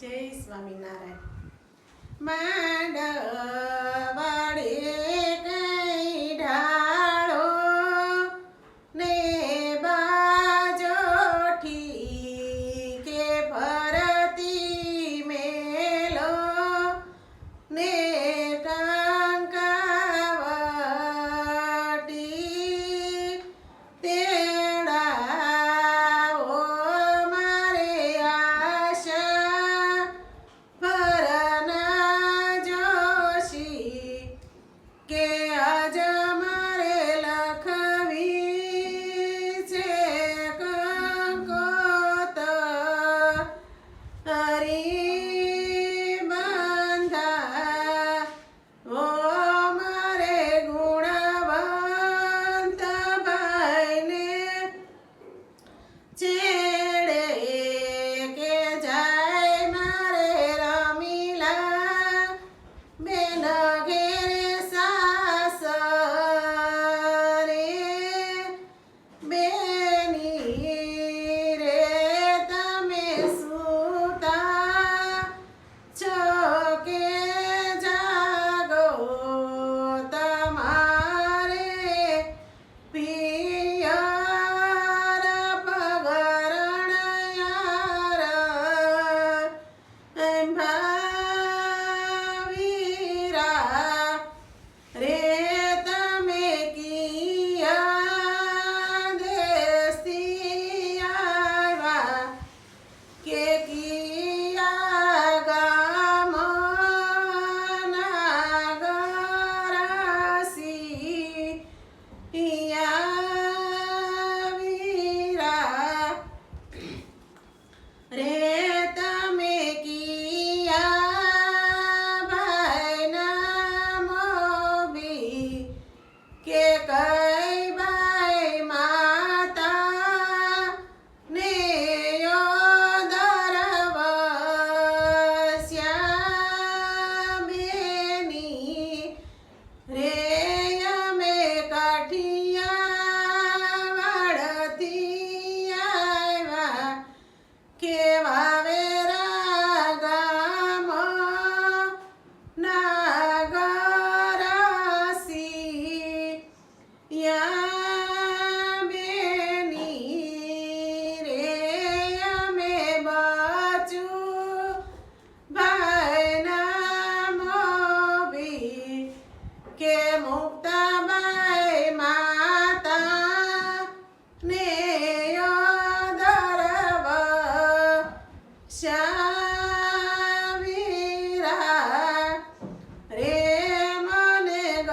જય સ્વામિનારાયણ. માંડવાડે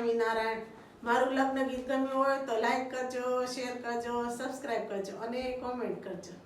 સ્વામી નારાયણ મારું લગ્ન ગીત ગમ્યું હોય તો લાઈક કરજો શેર કરજો સબસ્ક્રાઈબ કરજો અને કોમેન્ટ કરજો.